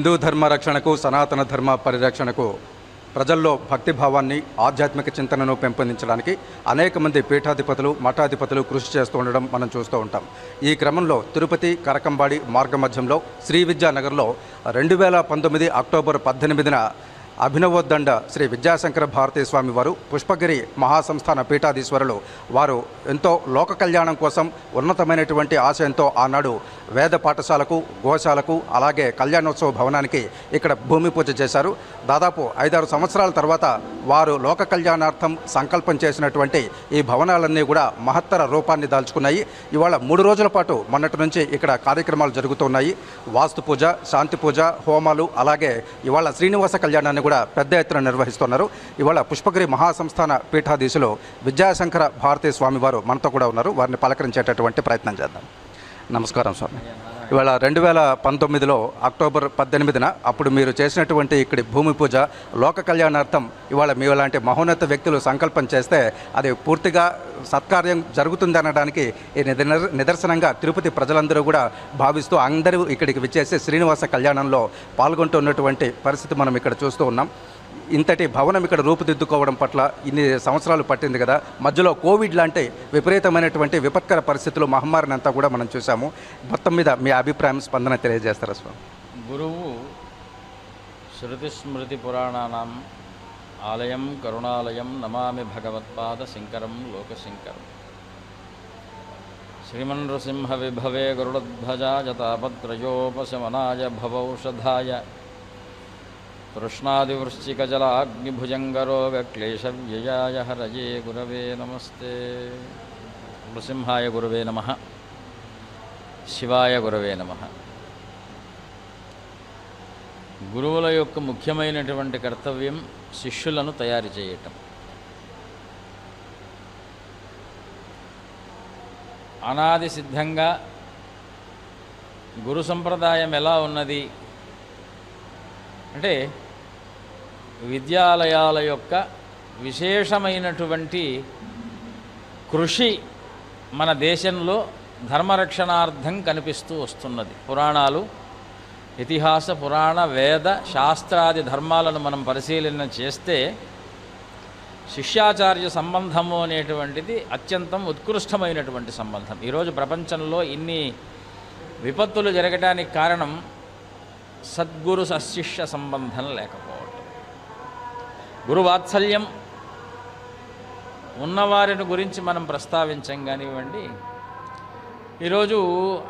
హిందూ ధర్మ రక్షణకు సనాతన ధర్మ పరిరక్షణకు ప్రజల్లో భక్తిభావాన్ని ఆధ్యాత్మిక చింతనను పెంపొందించడానికి అనేక మంది పీఠాధిపతులు మఠాధిపతులు కృషి చేస్తూ ఉండడం మనం చూస్తూ ఉంటాం. ఈ క్రమంలో తిరుపతి కరకంబాడి మార్గమధ్యంలో శ్రీ విద్యానగర్లో రెండు వేల పంతొమ్మిది అక్టోబర్ పద్దెనిమిదిన అభినవోద్దండ శ్రీ విద్యాశంకర భారతీ స్వామి వారు పుష్పగిరి మహాసంస్థాన పీఠాధీశ్వరులు. వారు ఎంతో లోక కళ్యాణం కోసం ఉన్నతమైనటువంటి ఆశయంతో ఆనాడు వేద పాఠశాలకు గోశాలకు అలాగే కళ్యాణోత్సవ భవనానికి ఇక్కడ భూమి పూజ చేశారు. దాదాపు ఐదారు సంవత్సరాల తర్వాత వారు లోక కళ్యాణార్థం సంకల్పం చేసినటువంటి ఈ భవనాలన్నీ కూడా మహత్తర రూపాన్ని దాల్చుకున్నాయి. ఇవాళ మూడు రోజుల పాటు మొన్నటి నుంచి ఇక్కడ కార్యక్రమాలు జరుగుతున్నాయి. వాస్తు పూజ శాంతి పూజ హోమాలు అలాగే ఇవాళ శ్రీనివాస కళ్యాణాన్ని కూడా పెద్ద ఎత్తున నిర్వహిస్తున్నారు. ఇవాళ పుష్పగిరి మహాసంస్థాన పీఠాధీశులు విద్యాశంకర భారతీ స్వామివారు మనతో కూడా ఉన్నారు. వారిని పలకరించేటటువంటి ప్రయత్నం చేద్దాం. నమస్కారం స్వామి. ఇవాళ రెండు వేల పంతొమ్మిదిలో అక్టోబర్ పద్దెనిమిదిన అప్పుడు మీరు చేసినటువంటి ఇక్కడి భూమి పూజ లోక కళ్యాణార్థం ఇవాళ మీ లాంటి మహోన్నత వ్యక్తులు సంకల్పం చేస్తే అది పూర్తిగా సత్కార్యం జరుగుతుంది అనడానికి ఈ నిదర్ నిదర్శనంగా తిరుపతి ప్రజలందరూ కూడా భావిస్తూ అందరూ ఇక్కడికి విచ్చేసి శ్రీనివాస కళ్యాణంలో పాల్గొంటున్నటువంటి పరిస్థితి మనం ఇక్కడ చూస్తూ ఉన్నాం. ఇంతటి భవనం ఇక్కడ రూపుదిద్దుకోవడం పట్ల ఇన్ని సంవత్సరాలు పట్టింది కదా. మధ్యలో కోవిడ్ లాంటి విపరీతమైనటువంటి విపత్కర పరిస్థితులు మహమ్మారిని అంతా కూడా మనం చూసాము మొత్తం మీద మీ అభిప్రాయం స్పందన తెలియజేస్తారా స్వామి? గురువు శృతిస్మృతి పురాణానాం ఆలయం కరుణాలయం నమామి భగవత్పాద శంకరం లోకశంకరం శ్రీమన్ నృసింహ విభవే గరుడధ్వజాయ తాపత్రయోపశమనాయ భవౌషధాయ కృష్ణాదివృశ్చికజలాగ్నిభుజంగరోగక్లేశవ్యయాయ హరయే గురవే నమస్తే. నృసింహాయ గురవే నమ. శివాయ గురవే నమః. గురువుల యొక్క ముఖ్యమైనటువంటి కర్తవ్యం శిష్యులను తయారు చేయటం. అనాది సిద్ధంగా గురు సంప్రదాయం ఎలా ఉన్నది? అంటే విద్యాలయాల యొక్క విశేషమైనటువంటి కృషి మన దేశంలో ధర్మరక్షణార్థం కనిపిస్తూ వస్తున్నది. పురాణాలు ఇతిహాస పురాణ వేద శాస్త్రాది ధర్మాలను మనం పరిశీలన చేస్తే శిష్యాచార్య సంబంధము అనేటువంటిది అత్యంతం ఉత్కృష్టమైనటువంటి సంబంధం. ఈరోజు ప్రపంచంలో ఇన్ని విపత్తులు జరగడానికి కారణం సద్గురు సశిష్య సంబంధం లేకపోవటం. గురువాత్సల్యం ఉన్నవారిని గురించి మనం ప్రస్తావించం కానివ్వండి. ఈరోజు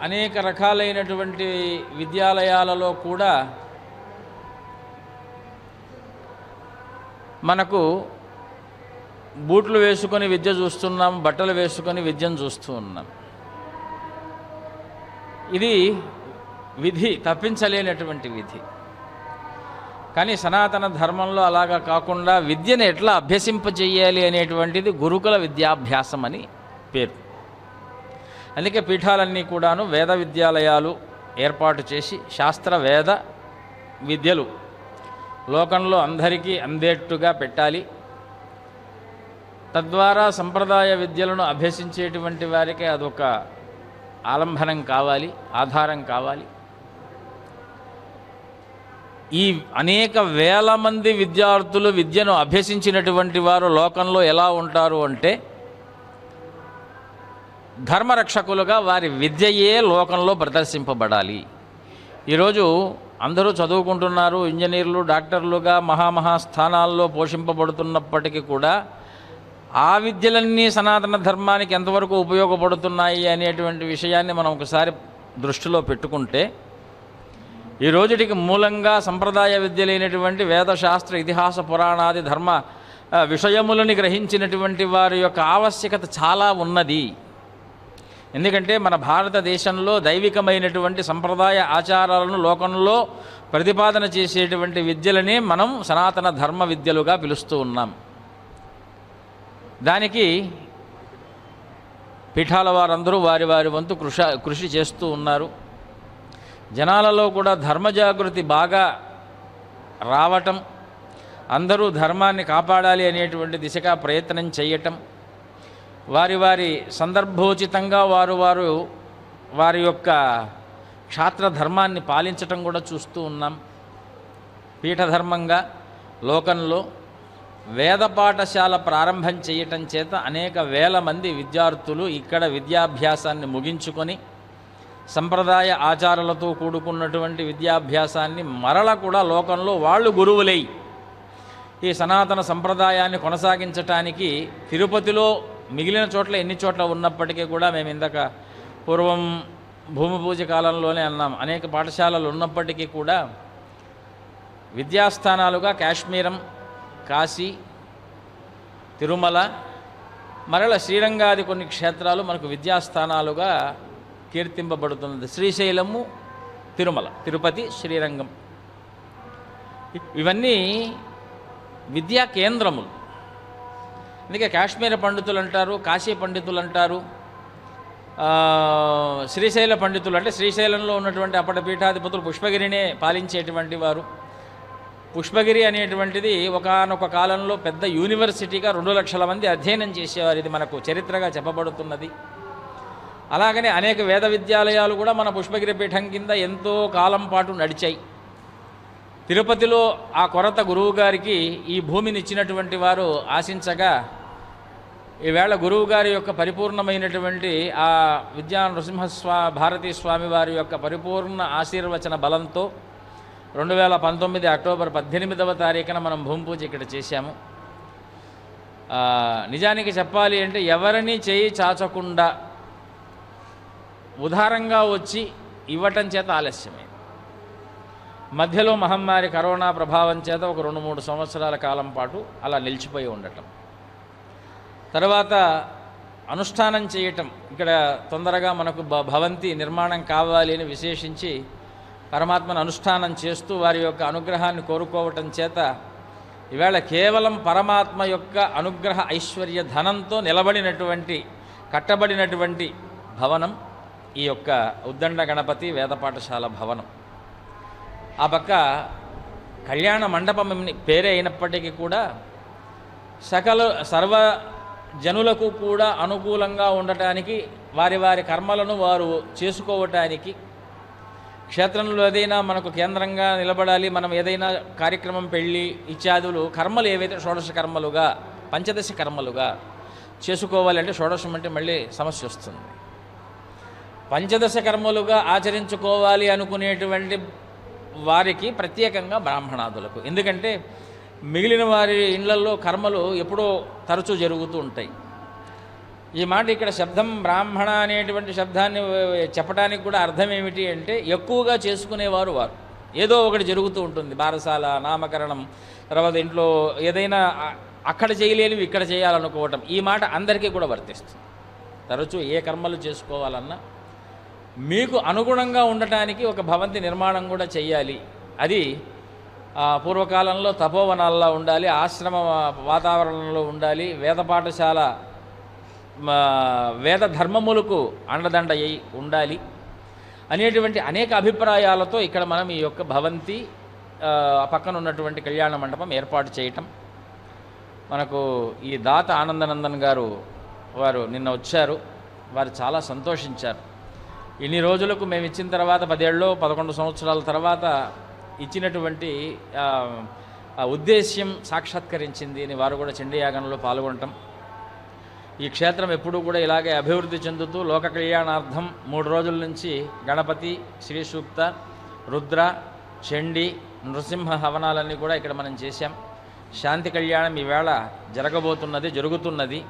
అనేక రకాలైనటువంటి విద్యాలయాలలో కూడా మనకు బూట్లు వేసుకొని విద్య చూస్తున్నాం బట్టలు వేసుకొని విద్యను చూస్తూ ఉన్నాం. ఇది విధి తప్పించలేనటువంటి విధి. కానీ సనాతన ధర్మంలో అలాగా కాకుండా విద్యను ఎట్లా అభ్యసింపజేయాలి అనేటువంటిది గురుకుల విద్యాభ్యాసం అని పేరు. అందుకే పీఠాలన్నీ కూడాను వేద విద్యాలయాలు ఏర్పాటు చేసి శాస్త్ర వేద విద్యలు లోకంలో అందరికీ అందేట్టుగా పెట్టాలి. తద్వారా సంప్రదాయ విద్యలను అభ్యసించేటువంటి వారికి అదొక ఆలంబనం కావాలి ఆధారం కావాలి. ఈ అనేక వేల మంది విద్యార్థులు విద్యను అభ్యసించినటువంటి వారు లోకంలో ఎలా ఉంటారు అంటే ధర్మరక్షకులుగా వారి విద్యయే లోకంలో ప్రదర్శింపబడాలి. ఈరోజు అందరూ చదువుకుంటున్నారు ఇంజనీర్లు డాక్టర్లుగా మహామహా స్థానాల్లో పోషింపబడుతున్నప్పటికీ కూడా ఆ విద్యలన్నీ సనాతన ధర్మానికి ఎంతవరకు ఉపయోగపడుతున్నాయి అనేటువంటి విషయాన్ని మనం ఒకసారి దృష్టిలో పెట్టుకుంటే ఈ రోజుటికి మూలంగా సంప్రదాయ విద్యలైనటువంటి వేదశాస్త్ర ఇతిహాస పురాణాది ధర్మ విషయములని గ్రహించినటువంటి వారి యొక్క ఆవశ్యకత చాలా ఉన్నది. ఎందుకంటే మన భారతదేశంలో దైవికమైనటువంటి సంప్రదాయ ఆచారాలను లోకంలో ప్రతిపాదన చేసేటువంటి విద్యలనే మనం సనాతన ధర్మ విద్యలుగా పిలుస్తూ ఉన్నాం. దానికి పీఠాల వారందరూ వారి వారి వంతు కృష కృషి చేస్తూ ఉన్నారు. జనాలలో కూడా ధర్మ జాగృతి బాగా రావటం అందరూ ధర్మాన్ని కాపాడాలి అనేటువంటి దిశగా ప్రయత్నం చేయటం వారి వారి సందర్భోచితంగా వారు వారు వారి యొక్క క్షాత్ర ధర్మాన్ని పాలించటం కూడా చూస్తూ ఉన్నాం. పీఠధర్మంగా లోకంలో వేద పాఠశాల ప్రారంభం చేయటం చేత అనేక వేల మంది విద్యార్థులు ఇక్కడ విద్యాభ్యాసాన్ని ముగించుకొని సంప్రదాయ ఆచారాలతో కూడుకున్నటువంటి విద్యాభ్యాసాన్ని మరల కూడా లోకంలో వాళ్ళు గురువులై ఈ సనాతన సంప్రదాయాన్ని కొనసాగించటానికి తిరుపతిలో మిగిలిన చోట్ల ఎన్ని చోట్ల ఉన్నప్పటికీ కూడా మేము ఇందాక పూర్వం భూమి పూజ కాలంలోనే అన్నాం. అనేక పాఠశాలలు ఉన్నప్పటికీ కూడా విద్యాస్థానాలుగా కాశ్మీరం కాశీ తిరుమల మరల శ్రీరంగాది కొన్ని క్షేత్రాలు మనకు విద్యాస్థానాలుగా కీర్తింపబడుతున్నది. శ్రీశైలము తిరుమల తిరుపతి శ్రీరంగం. ఇవన్నీ విద్యా కేంద్రములు. అందుకే కాశ్మీర పండితులు అంటారు కాశీ పండితులు అంటారు శ్రీశైల పండితులు. అంటే శ్రీశైలంలో ఉన్నటువంటి అప్పటి పీఠాధిపతులు పుష్పగిరినే పాలించేటువంటి వారు. పుష్పగిరి అనేటువంటిది ఒకానొక కాలంలో పెద్ద యూనివర్సిటీగా రెండు లక్షల మంది అధ్యయనం చేసేవారు. ఇది మనకు చరిత్రగా చెప్పబడుతున్నది. అలాగనే అనేక వేద విద్యాలయాలు కూడా మన పుష్పగిరి పీఠం కింద ఎంతో కాలం పాటు నడిచాయి. తిరుపతిలో ఆ కొరత గురువుగారికి ఈ భూమిని ఇచ్చినటువంటి వారు ఆశించగా ఈవేళ గురువుగారి యొక్క పరిపూర్ణమైనటువంటి ఆ విద్యా నృసింహస్వా భారతీ స్వామి వారి యొక్క పరిపూర్ణ ఆశీర్వచన బలంతో రెండు వేల పంతొమ్మిది అక్టోబర్ పద్దెనిమిదవ తారీఖున మనం భూమి పూజ ఇక్కడ చేశాము. నిజానికి చెప్పాలి అంటే ఎవరిని చేయి చాచకుండా ఉదారంగా వచ్చి ఇవ్వటం చేత ఆలస్యమే మధ్యలో మహమ్మారి కరోనా ప్రభావం చేత ఒక రెండు మూడు సంవత్సరాల కాలం పాటు అలా నిలిచిపోయి ఉండటం. తర్వాత అనుష్ఠానం చేయటం. ఇక్కడ తొందరగా మనకు భ- భవంతి నిర్మాణం కావాలి అని విశేషించి పరమాత్మను అనుష్ఠానం చేస్తూ వారి యొక్క అనుగ్రహాన్ని కోరుకోవటం చేత ఈవేళ కేవలం పరమాత్మ యొక్క అనుగ్రహ ఐశ్వర్య ధనంతో నిలబడినటువంటి కట్టబడినటువంటి భవనం ఈ యొక్క ఉద్దండ గణపతి వేద పాఠశాల భవనం. ఆ పక్క కళ్యాణ మండపం పేరే అయినప్పటికీ కూడా సకల సర్వ జనులకు కూడా అనుకూలంగా ఉండటానికి వారి వారి కర్మలను వారు చేసుకోవటానికి క్షేత్రంలో ఏదైనా మనకు కేంద్రంగా నిలబడాలి మనం ఏదైనా కార్యక్రమం పెళ్ళి ఇత్యాదులు కర్మలు ఏవైతే షోడశ కర్మలుగా పంచదశ కర్మలుగా చేసుకోవాలంటే షోడశం అంటే మళ్ళీ సమస్య వస్తుంది. పంచదశ కర్మలుగా ఆచరించుకోవాలి అనుకునేటువంటి వారికి ప్రత్యేకంగా బ్రాహ్మణాదులకు. ఎందుకంటే మిగిలిన వారి ఇళ్ళలో కర్మలు ఎప్పుడో తరచూ జరుగుతూ ఉంటాయి. ఈ మాట ఇక్కడ శబ్దం బ్రాహ్మణ అనేటువంటి శబ్దాన్ని చెప్పడానికి కూడా అర్థం ఏమిటి అంటే ఎక్కువగా చేసుకునేవారు వారు. ఏదో ఒకటి జరుగుతూ ఉంటుంది. బారసాల నామకరణం తర్వాత ఇంట్లో ఏదైనా అక్కడ చేయలేనివి ఇక్కడ చేయాలనుకోవటం ఈ మాట అందరికీ కూడా వర్తిస్తుంది. తరచూ ఏ కర్మలు చేసుకోవాలన్నా మీకు అనుగుణంగా ఉండటానికి ఒక భవంతి నిర్మాణం కూడా చేయాలి అది పూర్వకాలంలో తపోవనాల్లో ఉండాలి ఆశ్రమ వాతావరణంలో ఉండాలి వేద పాఠశాల మా వేద ధర్మములకు అండదండ అయి ఉండాలి. అనేటువంటి అనేక అభిప్రాయాలతో ఇక్కడ మనం ఈ యొక్క భవంతి పక్కన ఉన్నటువంటి కళ్యాణ మండపం ఏర్పాటు చేయటం. మనకు ఈ దాత ఆనందనందన్ గారు వారు నిన్న వచ్చారు. వారు చాలా సంతోషించారు. ఇన్ని రోజులకు మేము ఇచ్చిన తర్వాత పదేళ్ళు పదకొండు సంవత్సరాల తర్వాత ఇచ్చినటువంటి ఉద్దేశ్యం సాక్షాత్కరించింది అని వారు కూడా చండీయాగంలో పాల్గొనటం. ఈ క్షేత్రం ఎప్పుడూ కూడా ఇలాగే అభివృద్ధి చెందుతూ లోక కళ్యాణార్థం మూడు రోజుల నుంచి గణపతి శ్రీ సూక్త రుద్ర చండి నృసింహ హవనాలన్నీ కూడా ఇక్కడ మనం చేశాం. శాంతి కళ్యాణం ఈవేళ జరగబోతున్నది జరుగుతున్నది.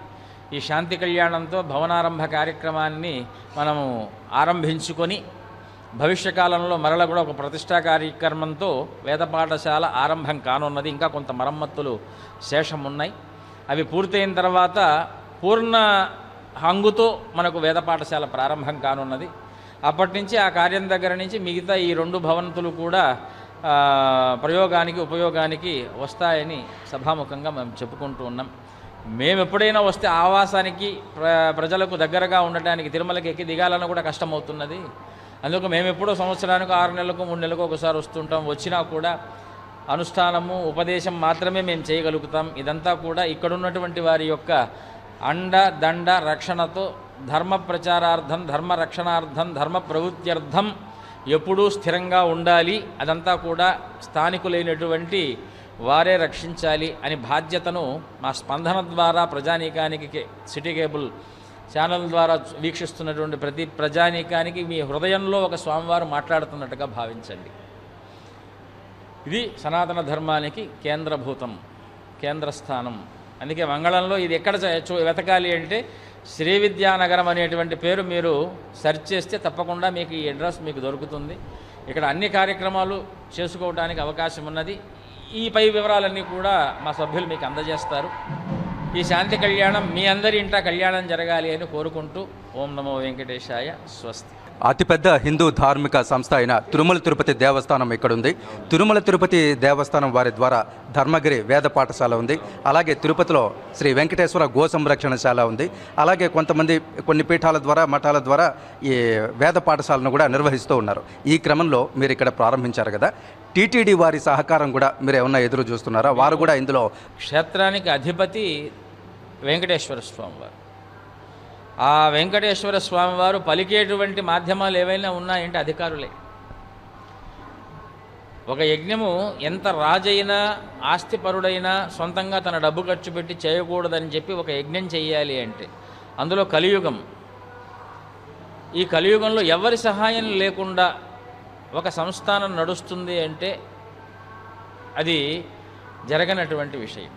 ఈ శాంతి కళ్యాణంతో భవనారంభ కార్యక్రమాన్ని మనము ఆరంభించుకొని భవిష్యకాలంలో మరల కూడా ఒక ప్రతిష్టా కార్యక్రమంతో వేద పాఠశాల ఆరంభం కానున్నది. ఇంకా కొంత మరమ్మతులు శేషం ఉన్నాయి అవి పూర్తయిన తర్వాత పూర్ణ హంగుతో మనకు వేద పాఠశాల ప్రారంభం కానున్నది. అప్పటి నుంచి ఆ కార్యం దగ్గర నుంచి మిగతా ఈ రెండు భవంతులు కూడా ప్రయోగానికి ఉపయోగానికి వస్తాయని సభాముఖంగా మేము చెప్పుకుంటూ ఉన్నాం. మేము ఎప్పుడైనా వస్తే ఆవాసానికి ప్ర ప్రజలకు దగ్గరగా ఉండటానికి తిరుమలకి ఎక్కి దిగాలన్న కూడా కష్టమవుతున్నది. అందుకు మేము ఎప్పుడో సంవత్సరానికి ఆరు నెలలకు మూడు నెలలకు ఒకసారి వస్తుంటాం. వచ్చినా కూడా అనుష్ఠానము ఉపదేశం మాత్రమే మేము చేయగలుగుతాం. ఇదంతా కూడా ఇక్కడున్నటువంటి వారి యొక్క అండ దండ రక్షణతో ధర్మ ప్రచారార్థం ధర్మ రక్షణార్థం ధర్మ ప్రవృత్త్యర్థం ఎప్పుడూ స్థిరంగా ఉండాలి. అదంతా కూడా స్థానికులైనటువంటి వారే రక్షించాలి అని బాధ్యతను మా స్పందన ద్వారా ప్రజానీకానికి సిటీ కేబుల్ ఛానల్ ద్వారా వీక్షిస్తున్నటువంటి ప్రతి ప్రజానీకానికి మీ హృదయంలో ఒక స్వామివారు మాట్లాడుతున్నట్టుగా భావించండి. ఇది సనాతన ధర్మానికి కేంద్రభూతం కేంద్రస్థానం. అందుకే మంగళంలో ఇది ఎక్కడ వెతకాలి అంటే శ్రీ విద్యానగరం అనేటువంటి పేరు మీరు సెర్చ్ చేస్తే తప్పకుండా మీకు ఈ అడ్రస్ మీకు దొరుకుతుంది. ఇక్కడ అన్ని కార్యక్రమాలు చేసుకోవడానికి అవకాశం ఉన్నది. ఈ పై వివరాలన్నీ కూడా మా సభ్యులు మీకు అందజేస్తారు. ఈ శాంతి కళ్యాణం మీ అందరి ఇంట కళ్యాణం జరగాలి అని కోరుకుంటూ ఓం నమో వెంకటేశాయ స్వస్తి. అతిపెద్ద హిందూ ధార్మిక సంస్థ అయిన తిరుమల తిరుపతి దేవస్థానం ఇక్కడ ఉంది తిరుమల తిరుపతి దేవస్థానం వారి ద్వారా ధర్మగిరి వేద పాఠశాల ఉంది. అలాగే తిరుపతిలో శ్రీ వెంకటేశ్వర గో సంరక్షణశాల ఉంది. అలాగే కొంతమంది కొన్ని పీఠాల ద్వారా మఠాల ద్వారా ఈ వేద పాఠశాలను కూడా నిర్వహిస్తూ ఉన్నారు. ఈ క్రమంలో మీరు ఇక్కడ ప్రారంభించారు కదా. టీటీడీ వారి సహకారం కూడా మీరు ఏమన్నా ఎదురు చూస్తున్నారా? వారు కూడా ఇందులో క్షేత్రానికి అధిపతి వెంకటేశ్వర స్వామివారు. ఆ వెంకటేశ్వర స్వామివారు పలికేటువంటి మాధ్యమాలు ఏవైనా ఉన్నాయంటే అధికారులే. ఒక యజ్ఞము ఎంత రాజైనా ఆస్తిపరుడైనా సొంతంగా తన డబ్బు ఖర్చు పెట్టి చేయకూడదని చెప్పి ఒక యజ్ఞం చేయాలి అంటే అందులో కలియుగం. ఈ కలియుగంలో ఎవరి సహాయం లేకుండా ఒక సంస్థానం నడుస్తుంది అంటే అది జరగనటువంటి విషయం.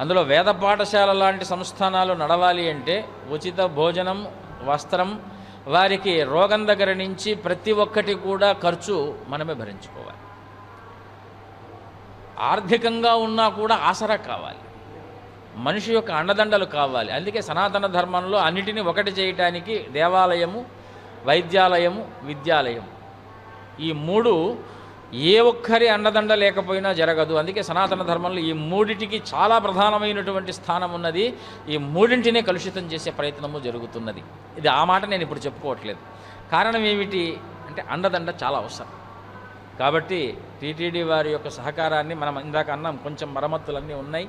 అందులో వేద పాఠశాల లాంటి సంస్థానాలు నడవాలి అంటే ఉచిత భోజనం వస్త్రం వారికి రోగం దగ్గర నుంచి ప్రతి ఒక్కటి కూడా ఖర్చు మనమే భరించుకోవాలి. ఆర్థికంగా ఉన్నా కూడా ఆసరా కావాలి. మనిషి యొక్క అండదండలు కావాలి. అందుకే సనాతన ధర్మంలో అన్నిటినీ ఒకటి చేయటానికి దేవాలయము వైద్యాలయము విద్యాలయం ఈ మూడు ఏ ఒక్కరి అండదండ లేకపోయినా జరగదు. అందుకే సనాతన ధర్మంలో ఈ మూడిటికి చాలా ప్రధానమైనటువంటి స్థానం ఉన్నది. ఈ మూడింటినే కలుషితం చేసే ప్రయత్నము జరుగుతున్నది. ఇది ఆ మాట నేను ఇప్పుడు చెప్పుకోవట్లేదు. కారణం ఏమిటి అంటే అండదండ చాలా అవసరం. కాబట్టి టీటీడీ వారి యొక్క సహకారాన్ని మనం ఇందాక అన్నాం కొంచెం మరమ్మతులన్నీ ఉన్నాయి.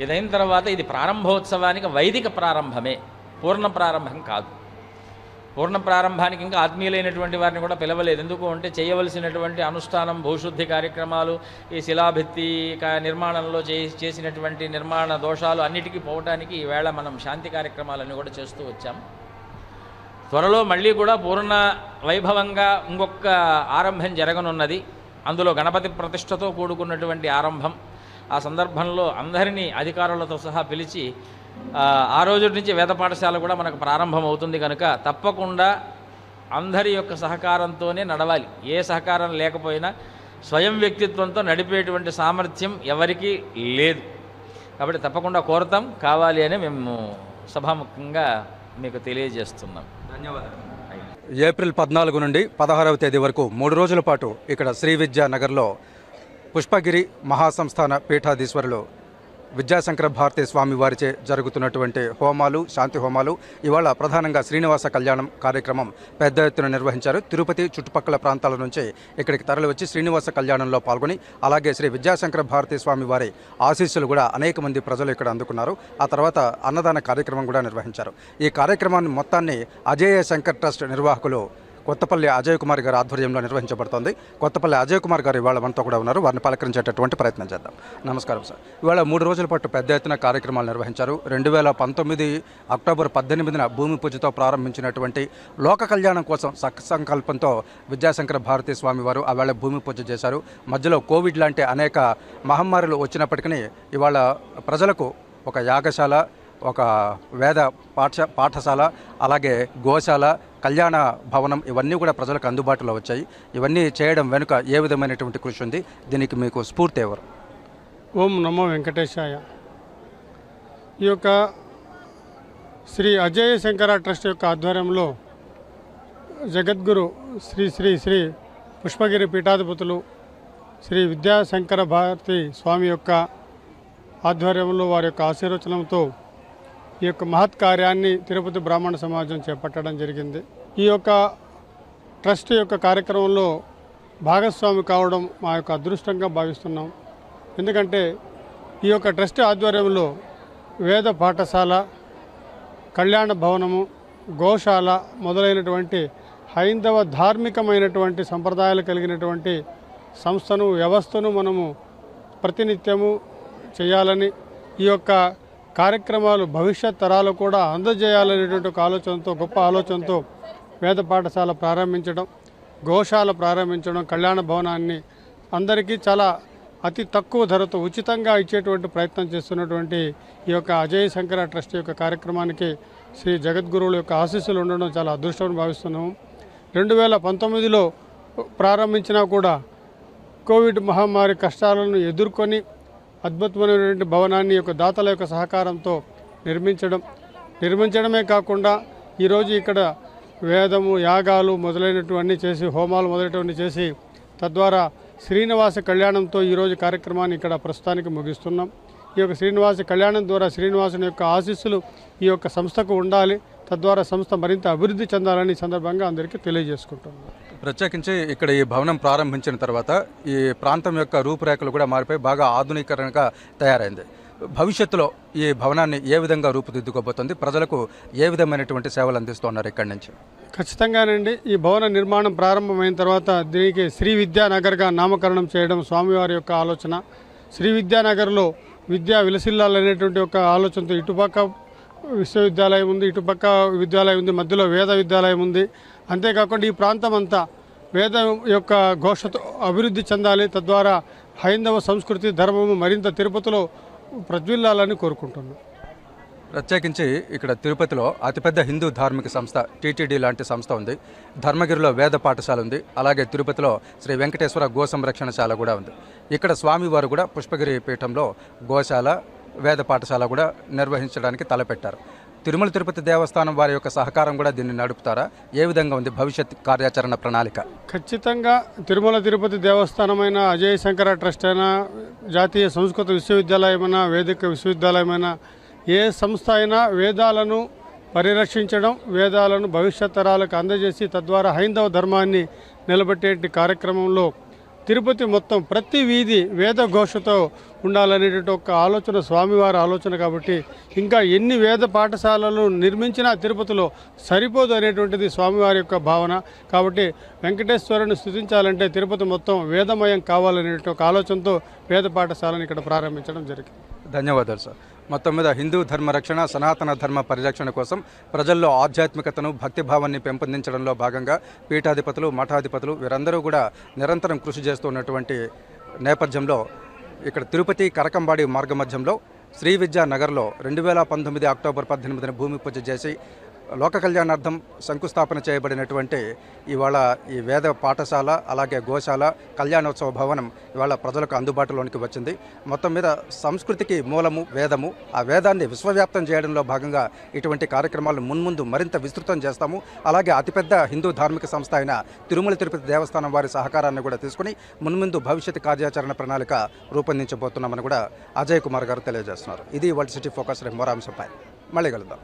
ఇదైన తర్వాత ఇది ప్రారంభోత్సవానికి వైదిక ప్రారంభమే. పూర్ణ ప్రారంభం కాదు. పూర్ణ ప్రారంభానికి ఇంకా ఆత్మీయులైనటువంటి వారిని కూడా పిలవలేదు. ఎందుకు అంటే చేయవలసినటువంటి అనుష్ఠానం భూశుద్ధి కార్యక్రమాలు ఈ శిలాభిత్తి కా- నిర్మాణంలో చేసినటువంటి నిర్మాణ దోషాలు అన్నిటికీ పోవటానికి ఈవేళ మనం శాంతి కార్యక్రమాలన్నీ కూడా చేస్తూ వచ్చాం. త్వరలో మళ్ళీ కూడా పూర్ణ వైభవంగా ఇంకొక ఆరంభం జరగనున్నది. అందులో గణపతి ప్రతిష్టతో కూడుకున్నటువంటి ఆరంభం. ఆ సందర్భంలో అందరినీ అధికారులతో సహా పిలిచి ఆ, రోజు నుంచి వేద పాఠశాల కూడా మనకు ప్రారంభం అవుతుంది కనుక తప్పకుండా అందరి యొక్క సహకారంతోనే నడవాలి. ఏ సహకారం లేకపోయినా స్వయం వ్యక్తిత్వంతో నడిపేటువంటి సామర్థ్యం ఎవరికీ లేదు. కాబట్టి తప్పకుండా కోరతాం. కావాలి అని మేము సభాముఖంగా మీకు తెలియజేస్తున్నాం. ధన్యవాదాలు. ఏప్రిల్ పద్నాలుగు నుండి పదహారవ తేదీ వరకు మూడు రోజుల పాటు ఇక్కడ శ్రీ విద్యానగర్లో పుష్పగిరి మహాసంస్థాన పీఠాధీశ్వరులు విద్యాశంకర భారతీ స్వామి వారిచే జరుగుతున్నటువంటి హోమాలు శాంతి హోమాలు ఇవాళ ప్రధానంగా శ్రీనివాస కళ్యాణం కార్యక్రమం పెద్ద ఎత్తున నిర్వహించారు. తిరుపతి చుట్టుపక్కల ప్రాంతాల నుంచి ఇక్కడికి తరలివచ్చి శ్రీనివాస కళ్యాణంలో పాల్గొని అలాగే శ్రీ విద్యాశంకర భారతీ స్వామి వారి ఆశీస్సులు కూడా అనేక మంది ప్రజలు ఇక్కడ అందుకున్నారు. ఆ తర్వాత అన్నదాన కార్యక్రమం కూడా నిర్వహించారు. ఈ కార్యక్రమాన్ని మొత్తాన్ని అజేయ శంకర్ ట్రస్ట్ నిర్వాహకులు కొత్తపల్లి అజయ్ కుమార్ గారి ఆధ్వర్యంలో నిర్వహించబడుతోంది. కొత్తపల్లి అజయ్ కుమార్ గారు ఇవాళ మనతో కూడా ఉన్నారు. వారిని పలకరించేటటువంటి ప్రయత్నం చేద్దాం. నమస్కారం సార్. ఇవాళ మూడు రోజుల పాటు పెద్ద ఎత్తున కార్యక్రమాలు నిర్వహించారు. రెండు వేల పంతొమ్మిది అక్టోబర్ పద్దెనిమిదిన భూమి పూజతో ప్రారంభించినటువంటి లోక కళ్యాణం కోసం సత్సంకల్పంతో విద్యాశంకర భారతీ స్వామి వారు ఆవేళ భూమి పూజ చేశారు. మధ్యలో కోవిడ్ లాంటి అనేక మహమ్మారులు వచ్చినప్పటికీ ఇవాళ ప్రజలకు ఒక యాగశాల ఒక వేద పాఠ పాఠశాల అలాగే గోశాల కళ్యాణ భవనం ఇవన్నీ కూడా ప్రజలకు అందుబాటులో వచ్చాయి. ఇవన్నీ చేయడం వెనుక ఏ విధమైనటువంటి కృషి ఉంది? దీనికి మీకు స్ఫూర్తి ఎవరు? ఓం నమో వెంకటేశాయ. ఈ యొక్క శ్రీ అజయ శంకర ట్రస్ట్ యొక్క ఆధ్వర్యంలో జగద్గురు శ్రీ శ్రీ శ్రీ పుష్పగిరి పీఠాధిపతులు శ్రీ విద్యాశంకర భారతి స్వామి యొక్క ఆధ్వర్యంలో వారి యొక్క ఆశీర్వచనంతో ఈ యొక్క మహత్ కార్యాన్ని తిరుపతి బ్రాహ్మణ సమాజం చేపట్టడం జరిగింది. ఈ యొక్క ట్రస్ట్ యొక్క కార్యక్రమంలో భాగస్వామి కావడం మా యొక్క అదృష్టంగా భావిస్తున్నాం. ఎందుకంటే ఈ యొక్క ట్రస్ట్ ఆధ్వర్యంలో వేద పాఠశాల కళ్యాణ భవనము గోశాల మొదలైనటువంటి హైందవ ధార్మికమైనటువంటి సంప్రదాయాలు కలిగినటువంటి సంస్థను వ్యవస్థను మనము ప్రతినిత్యము చేయాలని ఈ యొక్క కార్యక్రమాలు భవిష్యత్ తరాలు కూడా అందజేయాలనేటువంటి ఒక ఆలోచనతో గొప్ప ఆలోచనతో వేద పాఠశాల ప్రారంభించడం గోశాల ప్రారంభించడం కళ్యాణ భవనాన్ని అందరికీ చాలా అతి తక్కువ ధరతో ఉచితంగా ఇచ్చేటువంటి ప్రయత్నం చేస్తున్నటువంటి ఈ యొక్క అజయ్ శంకర ట్రస్ట్ యొక్క కార్యక్రమానికి శ్రీ జగద్గురువుల యొక్క ఆశీస్సులు ఉండడం చాలా అదృష్టం భావిస్తున్నాము. రెండు వేల పంతొమ్మిదిలో ప్రారంభించినా కూడా కోవిడ్ మహమ్మారి కష్టాలను ఎదుర్కొని అద్భుతమైనటువంటి భవనాన్ని యొక్క దాతల యొక్క సహకారంతో నిర్మించడం నిర్మించడమే కాకుండా ఈరోజు ఇక్కడ వేదము యాగాలు మొదలైనటువన్నీ చేసి హోమాలు మొదలైనటువంటి చేసి తద్వారా శ్రీనివాస కళ్యాణంతో ఈరోజు కార్యక్రమాన్ని ఇక్కడ ప్రస్తుతానికి ముగిస్తున్నాం. ఈ యొక్క శ్రీనివాస కళ్యాణం ద్వారా శ్రీనివాసుని యొక్క ఆశీస్సులు ఈ యొక్క సంస్థకు ఉండాలి. తద్వారా సంస్థ మరింత అభివృద్ధి చెందాలని సందర్భంగా అందరికీ తెలియజేసుకుంటున్నాం. ప్రత్యేకించి ఇక్కడ ఈ భవనం ప్రారంభించిన తర్వాత ఈ ప్రాంతం యొక్క రూపురేఖలు కూడా మారిపోయి బాగా ఆధునీకరణగా తయారైంది. భవిష్యత్తులో ఈ భవనాన్ని ఏ విధంగా రూపుదిద్దుకోబోతుంది? ప్రజలకు ఏ విధమైనటువంటి సేవలు అందిస్తున్నారు ఇక్కడి నుంచి? ఖచ్చితంగానండి. ఈ భవన నిర్మాణం ప్రారంభమైన తర్వాత దీనికి శ్రీ విద్యానగర్గా నామకరణం చేయడం స్వామివారి యొక్క ఆలోచన. శ్రీ విద్యానగర్లో విద్యా విలసిల్లాలనేటువంటి ఒక ఆలోచనతో ఇటుపక్క విశ్వవిద్యాలయం ఉంది ఇటుపక్క విద్యాలయం ఉంది మధ్యలో వేద విద్యాలయం ఉంది. అంతేకాకుండా ఈ ప్రాంతం అంతా వేదం యొక్క ఘోషతో అభివృద్ధి చెందాలి తద్వారా హైందవ సంస్కృతి ధర్మము మరింత తిరుపతిలో ప్రజ్వల్లాలని కోరుకుంటున్నాను ప్రత్యేకించి ఇక్కడ తిరుపతిలో అతిపెద్ద హిందూ ధార్మిక సంస్థ టీటీడీ లాంటి సంస్థ ఉంది. ధర్మగిరిలో వేద పాఠశాల ఉంది. అలాగే తిరుపతిలో శ్రీ వెంకటేశ్వర గో సంరక్షణశాల కూడా ఉంది. ఇక్కడ స్వామివారు కూడా పుష్పగిరి పీఠంలో గోశాల వేద పాఠశాల కూడా నిర్వహించడానికి తలపెట్టారు. తిరుమల తిరుపతి దేవస్థానం వారి యొక్క సహకారం కూడా దీన్ని నడుపుతారా? ఏ విధంగా ఉంది భవిష్యత్ కార్యాచరణ ప్రణాళిక? ఖచ్చితంగా తిరుమల తిరుపతి దేవస్థానమైన అజయ్ శంకర ట్రస్ట్ అయినా జాతీయ సంస్కృత విశ్వవిద్యాలయమైనా వేదిక విశ్వవిద్యాలయమైనా ఏ సంస్థ అయినా వేదాలను పరిరక్షించడం వేదాలను భవిష్యత్ తరాలకు అందజేసి తద్వారా హైందవ ధర్మాన్ని నిలబెట్టే కార్యక్రమంలో తిరుపతి మొత్తం ప్రతి వీధి వేద ఘోషతో ఉండాలనేటువంటి ఒక ఆలోచన స్వామివారి ఆలోచన కాబట్టి ఇంకా ఎన్ని వేద పాఠశాలలు నిర్మించినా తిరుపతిలో సరిపోదు అనేటువంటిది స్వామివారి యొక్క భావన. కాబట్టి వెంకటేశ్వరుని స్థుతించాలంటే తిరుపతి మొత్తం వేదమయం కావాలనే ఒక ఆలోచనతో వేద పాఠశాలను ఇక్కడ ప్రారంభించడం జరిగింది. ధన్యవాదాలు సార్. మొత్తం మీద హిందూ ధర్మ రక్షణ సనాతన ధర్మ పరిరక్షణ కోసం ప్రజల్లో ఆధ్యాత్మికతను భక్తిభావాన్ని పెంపొందించడంలో భాగంగా పీఠాధిపతులు మఠాధిపతులు వీరందరూ కూడా నిరంతరం కృషి చేస్తున్నటువంటి నేపథ్యంలో ఇక్కడ తిరుపతి కరకంబాడి మార్గ మధ్యంలో శ్రీ విద్యా నగర్లో రెండు వేల పంతొమ్మిది అక్టోబర్ పద్దెనిమిదిన భూమి పూజ చేసి లోక కళ్యాణార్థం శంకుస్థాపన చేయబడినటువంటి ఇవాళ ఈ వేద పాఠశాల అలాగే గోశాల కళ్యాణోత్సవ భవనం ఇవాళ ప్రజలకు అందుబాటులోనికి వచ్చింది. మొత్తం మీద సంస్కృతికి మూలము వేదము. ఆ వేదాన్ని విశ్వవ్యాప్తం చేయడంలో భాగంగా ఇటువంటి కార్యక్రమాలు మున్ముందు మరింత విస్తృతం చేస్తాము. అలాగే అతిపెద్ద హిందూ ధార్మిక సంస్థ అయిన తిరుమల తిరుపతి దేవస్థానం వారి సహకారాన్ని కూడా తీసుకుని మున్ముందు భవిష్యత్ కార్యాచరణ ప్రణాళిక రూపొందించబోతున్నామని కూడా అజయ్ కుమార్ గారు తెలియజేస్తున్నారు. ఇది వరల్డ్ సిటీ ఫోకస్ రేపు మరో అంశంపై మళ్ళీ కలుద్దాం.